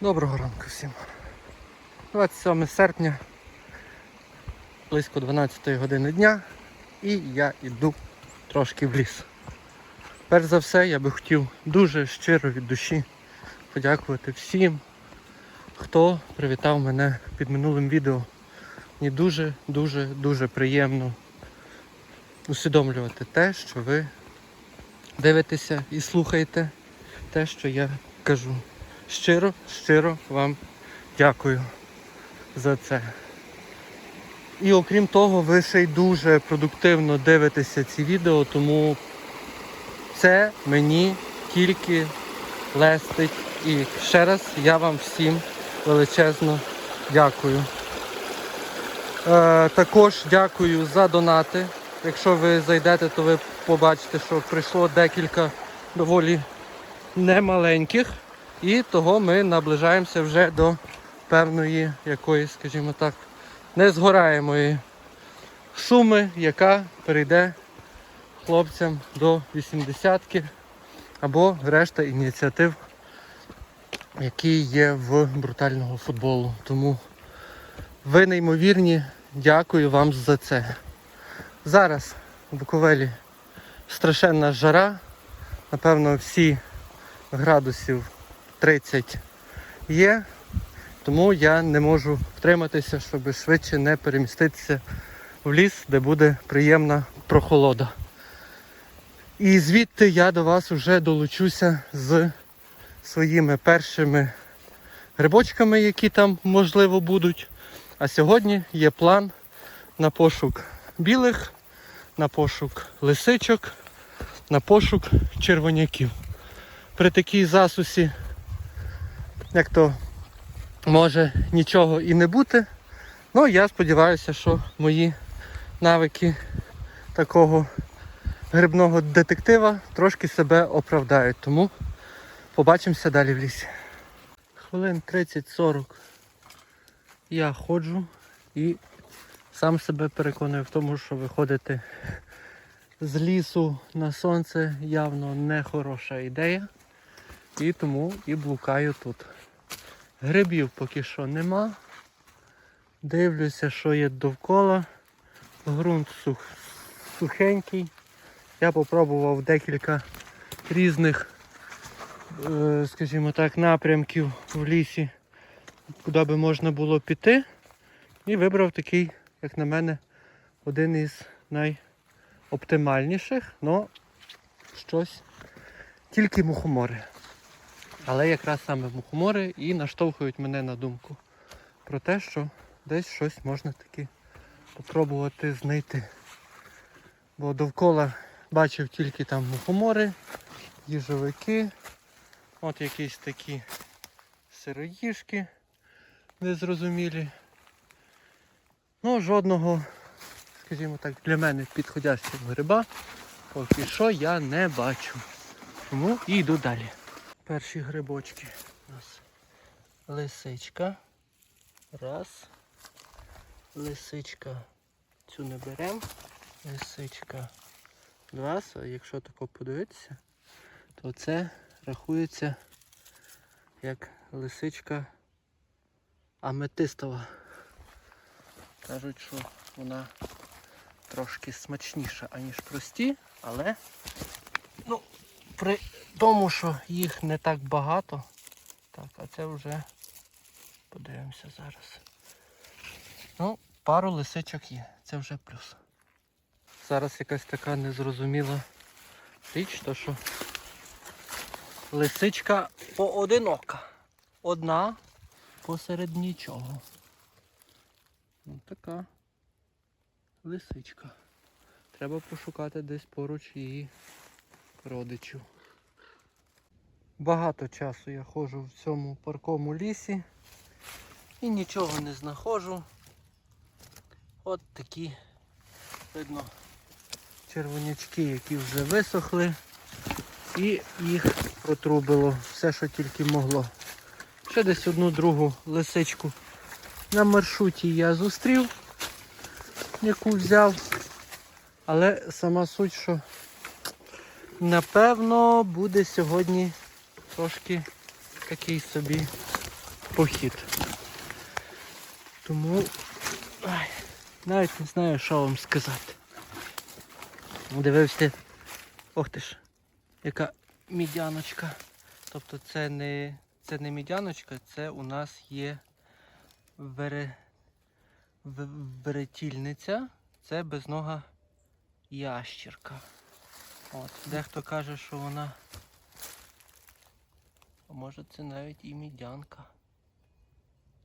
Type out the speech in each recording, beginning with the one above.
Доброго ранку всім. 27 серпня, близько 12 години дня, і я йду трошки в ліс. Перш за все, я би хотів дуже щиро від душі подякувати всім, хто привітав мене під минулим відео. Мені дуже, дуже, дуже приємно усвідомлювати те, що ви дивитеся і слухаєте те, що я кажу. Щиро, щиро вам дякую за це. І окрім того, ви ще й дуже продуктивно дивитеся ці відео, тому це мені тільки лестить. І ще раз я вам всім величезно дякую. Е, також дякую за донати. Якщо ви зайдете, то ви побачите, що прийшло декілька доволі немаленьких. І того ми наближаємося вже до певної якоїсь, скажімо так, незгораємої суми, яка перейде хлопцям до 80-ки або решта ініціатив, які є в брутального футболу. Тому ви неймовірні, дякую вам за це. Зараз у Буковелі страшенна жара. Напевно, всі градусів 30 є, тому я не можу втриматися, щоб швидше не переміститися в ліс, де буде приємна прохолода. І звідти я до вас вже долучуся з своїми першими грибочками, які там можливо будуть. А сьогодні є план на пошук білих, на пошук лисичок, на пошук червоняків. При такій засусі, як то може нічого і не бути. Ну я сподіваюся, що мої навики такого грибного детектива трошки себе оправдають. Тому побачимося далі в лісі. Хвилин 30-40 я ходжу і сам себе переконую в тому, що виходити з лісу на сонце явно не хороша ідея. І тому і блукаю тут. Грибів поки що нема. Дивлюся, що є довкола. Грунт сух, сухенький. Я попробував декілька різних, е, скажімо так, напрямків в лісі, куди би можна було піти. І вибрав такий, як на мене, один із найоптимальніших, але щось тільки мухомори. Але якраз саме мухомори і наштовхують мене на думку про те, що десь щось можна таки попробувати знайти. Бо довкола бачив тільки там мухомори, їжовики, от якісь такі сироїжки незрозумілі. Ну, жодного, скажімо так, для мене підходящого гриба поки що я не бачу. Тому і йду далі. Перші грибочки у нас лисичка. Раз. Лисичка. Цю не беремо. Лисичка. Два. А якщо тако подивитися, то це рахується як лисичка аметистова. Кажуть, що вона трошки смачніша, аніж прості, але ну, при тому, що їх не так багато. Так, а це вже подивимося зараз. Ну, пару лисичок є, це вже плюс. Зараз якась така незрозуміла річ, то що лисичка поодинока. Одна посеред нічого. Ну, така лисичка. Треба пошукати десь поруч її родичів. Багато часу я ходжу в цьому паркому лісі і нічого не знаходжу. От такі, видно, червонячки, які вже висохли, і їх протрубило все, що тільки могло. Ще десь одну другу лисичку на маршруті я зустрів, яку взяв. Але сама суть, що напевно буде сьогодні трошки такий собі похід. Тому ай, навіть не знаю, що вам сказати. Дивився. Ох ти ж, яка мідяночка. Тобто це не, це не мідяночка, це у нас є вере, веретільниця, це безнога ящірка. От, дехто каже, що вона. Може це навіть і мідянка.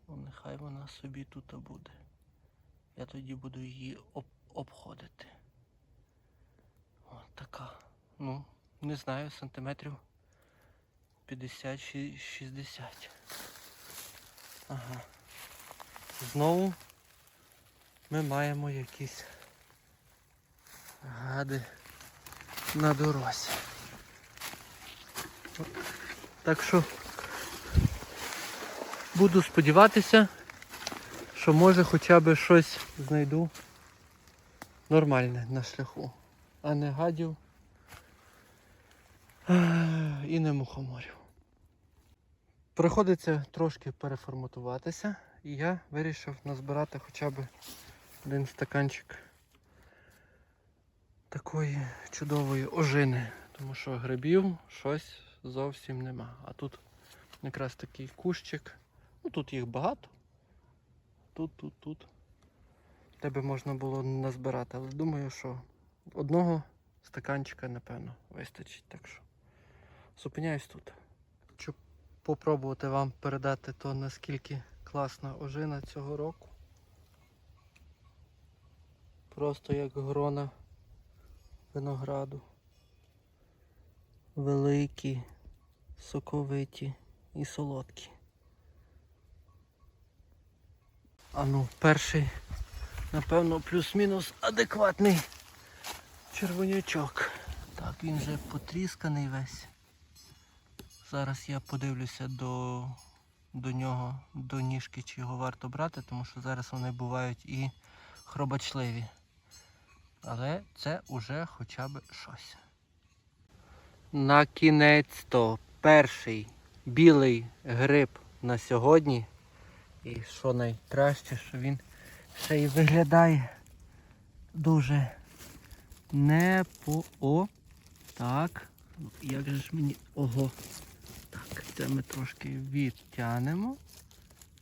Ну, нехай вона собі тут буде. Я тоді буду її об- обходити. От така. Ну, не знаю, сантиметрів 50-60. Ага. Знову ми маємо якісь гади на дорозі. Так що буду сподіватися, що може хоча б щось знайду нормальне на шляху, а не гадів і не мухоморів. Приходиться трошки переформатуватися, і я вирішив назбирати хоча б один стаканчик такої чудової ожини, тому що грибів щось зовсім нема. А тут якраз такий кущик. Ну тут їх багато. Тут, тут, тут. Тебе можна було назбирати, але думаю, що одного стаканчика, напевно, вистачить. Так що зупиняюсь тут. Хочу попробувати вам передати то, наскільки класна ожина цього року. Просто як грона винограду. Великі, соковиті і солодкі. А ну, перший, напевно, плюс-мінус адекватний червонячок. Так, він вже потрісканий весь. Зараз я подивлюся до, до нього, до ніжки, чи його варто брати, тому що зараз вони бувають і хробачливі. Але це уже хоча б щось. На кінець то перший білий гриб на сьогодні. І що найкраще, що він ще й виглядає дуже не по. О, так. Як же ж мені. Ого. Так, це ми трошки відтягнемо.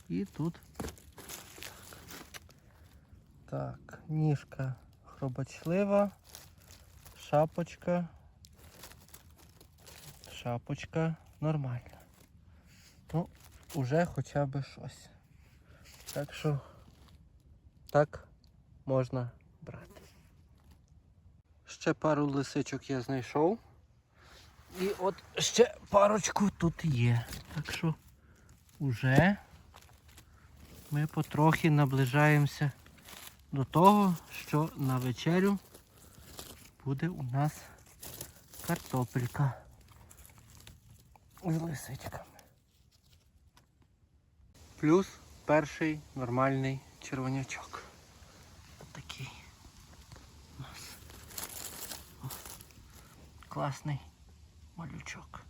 І тут. Так, ніжка хробачлива, шапочка. Шапочка нормальна. Ну, уже хоча б щось. Так що так можна брати. Ще пару лисичок я знайшов. І от ще парочку тут є. Так що вже ми потрохи наближаємося до того, що на вечерю буде у нас картопелька з лисичками. Плюс перший нормальний червонячок. Отакий у нас. О, класний малючок.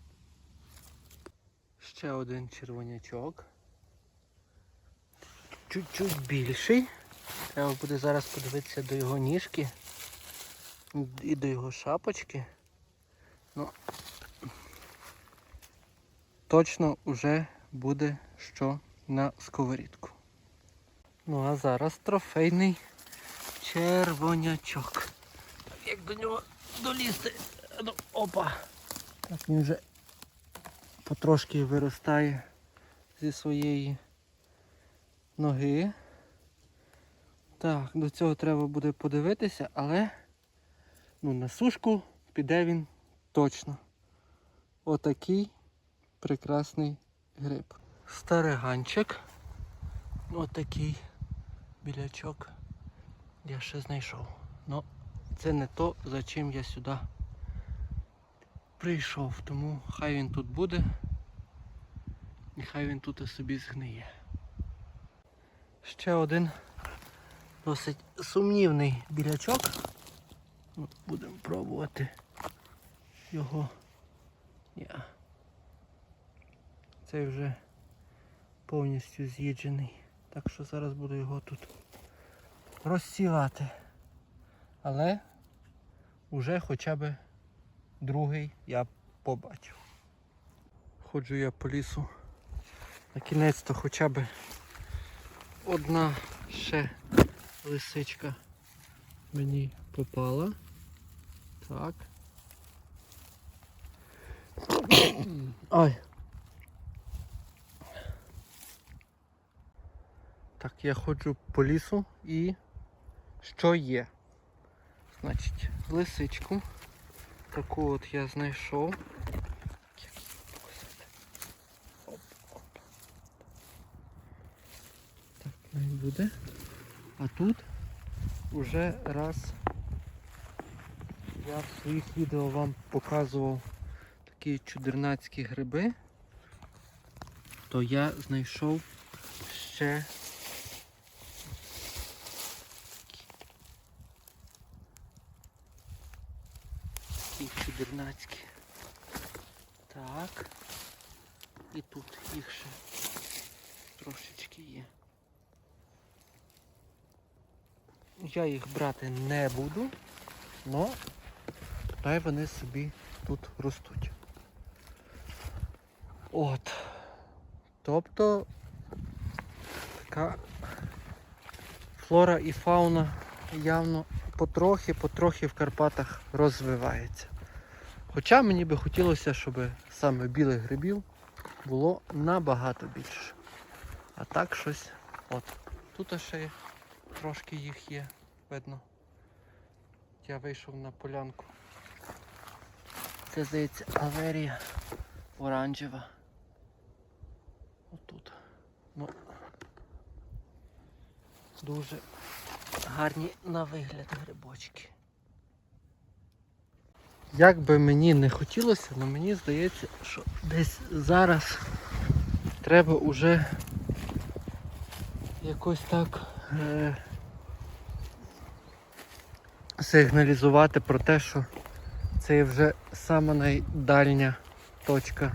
Ще один червонячок. Чуть-чуть більший. Треба буде зараз подивитися до його ніжки і до його шапочки. Точно вже буде що на сковорідку. Ну а зараз трофейний червонячок. Так, як до нього долізти? Ну, опа! Так він вже потрошки виростає зі своєї ноги. Так, до цього треба буде подивитися, але ну, на сушку піде він точно. Отакий прекрасний гриб. Стариганчик. Отакий білячок я ще знайшов. Ну, це не то, за чим я сюди прийшов, тому хай він тут буде і хай він тут і собі згниє. Ще один досить сумнівний білячок. От Будемо пробувати його. Я. Цей вже повністю з'їджений. Так що зараз буду його тут розсівати. Але вже хоча б другий я побачив. Ходжу я по лісу. На кінець то хоча б одна ще лисичка мені попала. Так. Ой. Так, я ходжу по лісу і що є? Значить, лисичку. Таку от я знайшов. Так, не буде. А тут уже раз я в своїх відео вам показував такі чудернацькі гриби, то я знайшов ще такі. Так. І тут їх ще трошечки є. Я їх брати не буду, але хай вони собі тут ростуть. От. Тобто така флора і фауна явно потрохи-потрохи в Карпатах розвивається. Хоча мені би хотілося, щоб саме білих грибів було набагато більше. А так щось. От. Тут ще трошки їх є, видно. Я вийшов на полянку. Це здається аверія оранжева. Отут. Ну, дуже гарні на вигляд грибочки. Як би мені не хотілося, але мені здається, що десь зараз треба уже якось так е- сигналізувати про те, що це вже сама найдальня точка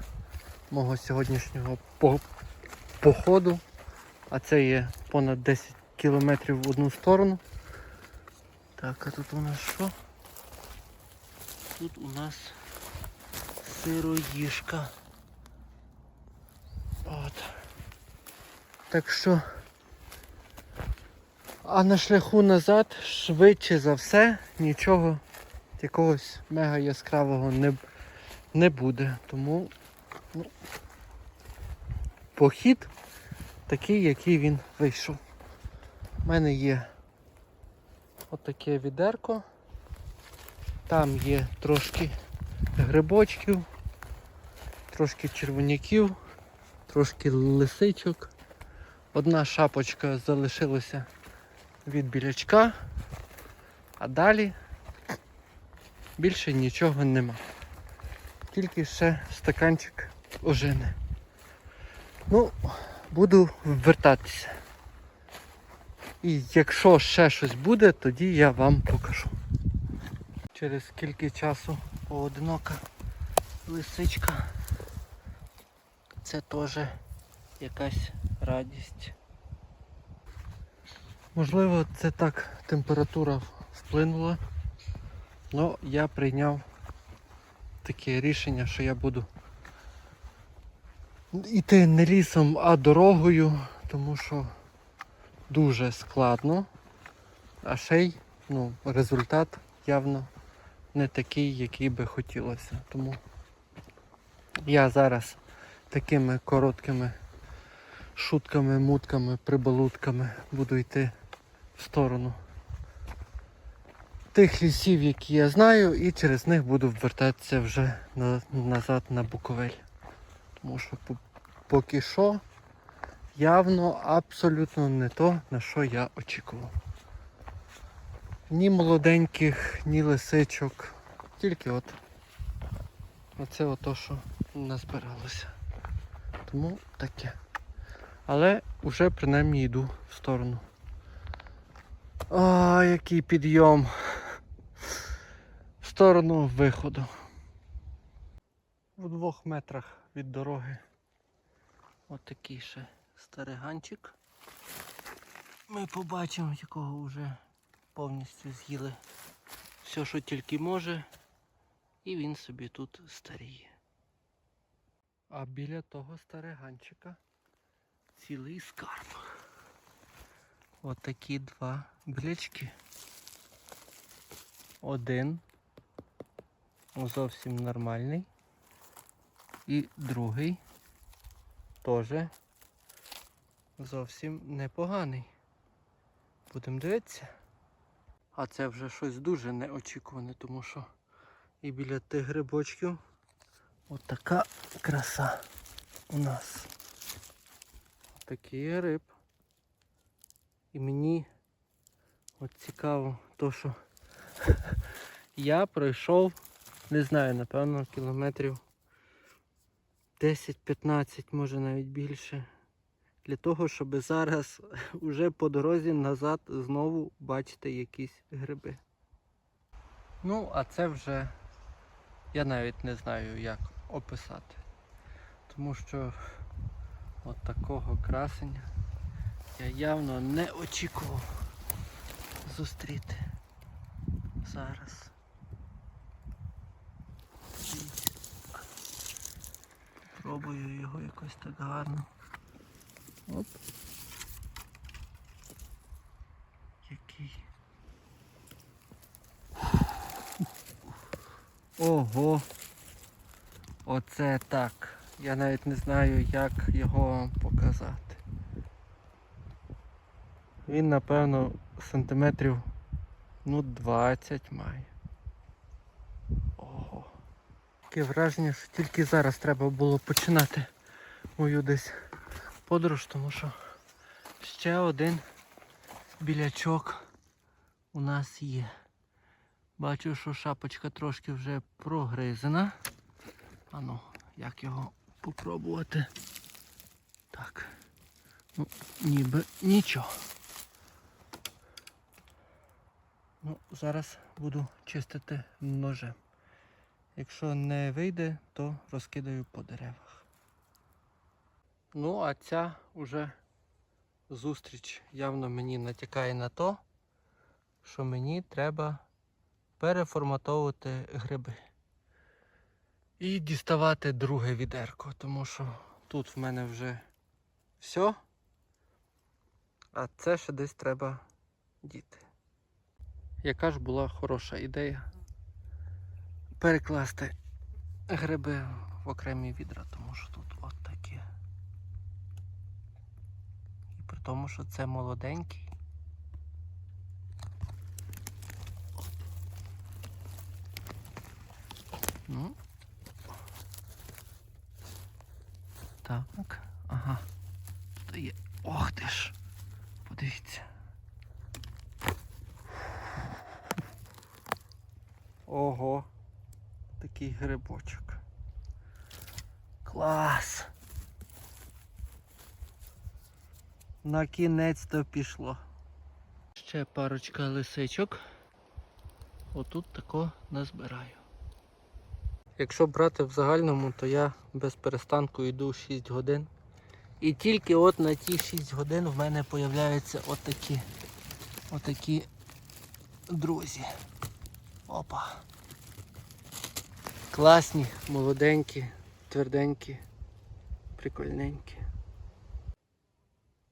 мого сьогоднішнього по- походу. А це є понад 10 кілометрів в одну сторону. Так, а тут у нас що? Тут у нас сироїжка. От. Так що. А на шляху назад швидше за все нічого якогось мега яскравого не, не буде. Тому ну, похід такий, який він вийшов. У мене є отаке відерко. Там є трошки грибочків, трошки червоняків, трошки лисичок. Одна шапочка залишилася від білячка, а далі більше нічого нема. Тільки ще стаканчик ожини. Ну, буду вертатися. І якщо ще щось буде, тоді я вам покажу. Через скільки часу поодинока лисичка. Це теж якась радість. Можливо, це так температура вплинула. але я прийняв таке рішення, що я буду йти не лісом, а дорогою, тому що дуже складно, а ще й ну, результат явно не такий, який би хотілося. Тому я зараз такими короткими шутками, мутками, прибалутками буду йти в сторону тих лісів, які я знаю, і через них буду вертатися вже на, назад на Буковель. Тому що поки що явно абсолютно не то, на що я очікував. Ні молоденьких, ні лисичок. Тільки от оце ото, що назбиралося. Тому таке. Але вже принаймні йду в сторону. А, який підйом. В сторону виходу. В двох метрах від дороги. Отакий ще стариганчик. Ми побачимо, якого вже повністю з'їли все, що тільки може. І він собі тут старіє. А біля того стариганчика цілий скарб. От два білячки. Один зовсім нормальний. І другий теж зовсім непоганий. Будемо дивитися. А це вже щось дуже неочікуване, тому що і біля тих грибочків отака краса у нас. Такий гриб. І мені от цікаво, то що я пройшов, не знаю, напевно, кілометрів 10-15, може навіть більше. Для того, щоб зараз уже по дорозі назад знову бачити якісь гриби. Ну, а це вже я навіть не знаю, як описати. Тому що от такого красення я явно не очікував зустріти зараз. Пробую його якось так гарно. Оп. Який. Ого. Оце так. Я навіть не знаю, як його показати. Він, напевно, сантиметрів ну 20 має. Ого. Таке враження, що тільки зараз треба було починати мою десь подорож, тому що ще один білячок у нас є. Бачу, що шапочка трошки вже прогризена. Ану, як його попробувати? Так. Ну, ніби нічого. Ну, зараз буду чистити ножем. Якщо не вийде, то розкидаю по деревах. Ну, а ця уже зустріч явно мені натякає на то, що мені треба переформатовувати гриби. І діставати друге відерко, тому що тут в мене вже все, а це ще десь треба діти. Яка ж була хороша ідея перекласти гриби в окремі відра, тому що тут от таке. І при тому, що це молоденький. Ну. Так, ага. То є. Ох ти ж. Подивіться. Ого. Такий грибочок. На кінець то пішло. Ще парочка лисичок. Отут тако назбираю. Якщо брати в загальному, то я без перестанку йду 6 годин. І тільки от на ті 6 годин в мене появляються отакі, отакі друзі. Опа. Класні, молоденькі, тверденькі, прикольненькі.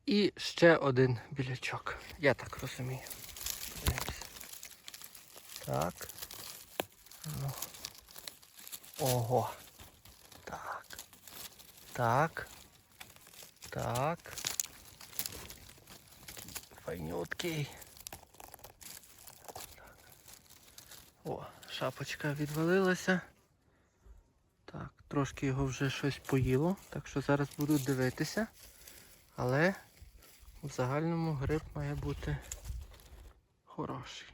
І ще один білячок. Я так розумію. Так. Ну. Ого. Так. Так. Так. Файнюткий. Так. О, шапочка відвалилася. Так, трошки його вже щось поїло, так що зараз буду дивитися. Але в загальному гриб має бути хороший.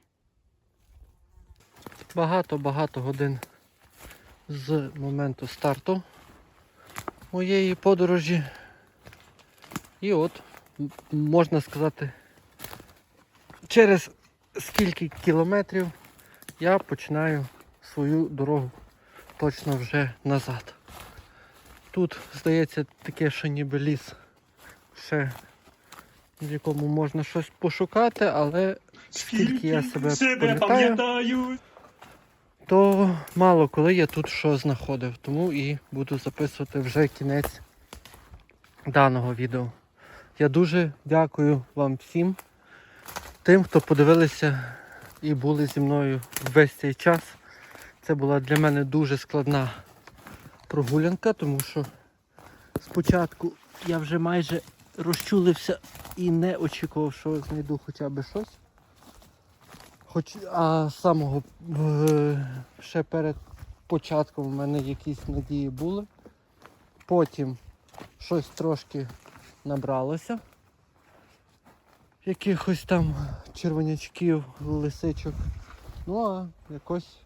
Багато-багато годин з моменту старту моєї подорожі. І от, можна сказати, через скільки кілометрів я починаю свою дорогу точно вже назад. Тут, здається, таке, що ніби ліс ще, в якому можна щось пошукати, але скільки я себе пам'ятаю, пам'ятаю. то мало коли я тут що знаходив, тому і буду записувати вже кінець даного відео. Я дуже дякую вам всім, тим, хто подивилися і були зі мною весь цей час. Це була для мене дуже складна прогулянка, тому що спочатку я вже майже розчулився і не очікував, що знайду хоча б щось. Хоч а самого е, ще перед початком у мене якісь надії були. Потім щось трошки набралося. Якихось там червонячків, лисичок. Ну а якось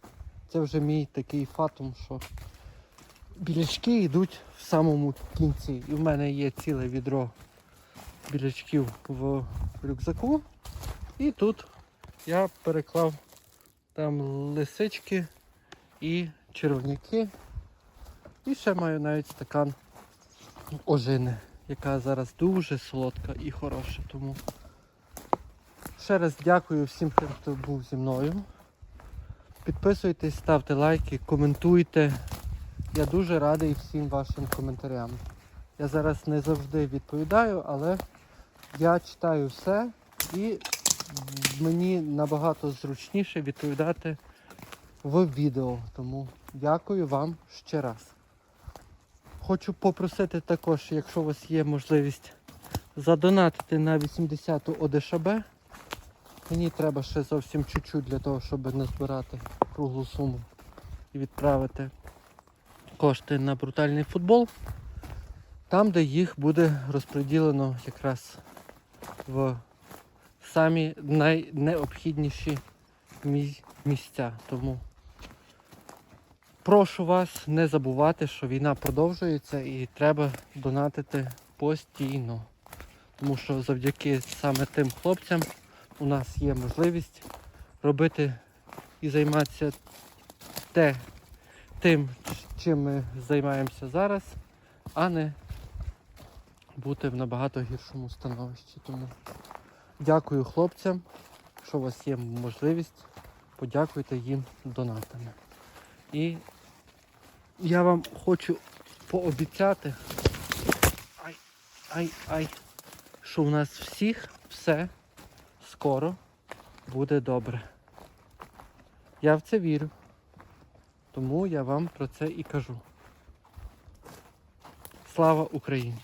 це вже мій такий фатум, що білячки йдуть в самому кінці. І в мене є ціле відро білячків в рюкзаку. І тут я переклав там лисички і червоняки. І ще маю навіть стакан ожини, яка зараз дуже солодка і хороша. Тому ще раз дякую всім хто був зі мною. Підписуйтесь, ставте лайки, коментуйте. Я дуже радий всім вашим коментарям. Я зараз не завжди відповідаю, але я читаю все і мені набагато зручніше відповідати в відео. Тому дякую вам ще раз. Хочу попросити також, якщо у вас є можливість задонатити на 80-ту ОДШБ. Мені треба ще зовсім чуть-чуть для того, щоб назбирати круглу суму і відправити кошти на брутальний футбол. Там, де їх буде розподілено якраз в самі найнеобхідніші місця. Тому прошу вас не забувати, що війна продовжується і треба донатити постійно. Тому що завдяки саме тим хлопцям у нас є можливість робити і займатися те, тим, чим ми займаємося зараз, а не бути в набагато гіршому становищі. Тому дякую хлопцям, що у вас є можливість, подякуйте їм донатами. І я вам хочу пообіцяти, ай, ай, ай, що у нас всіх все скоро буде добре. Я в це вірю. Тому я вам про це і кажу. Слава Україні!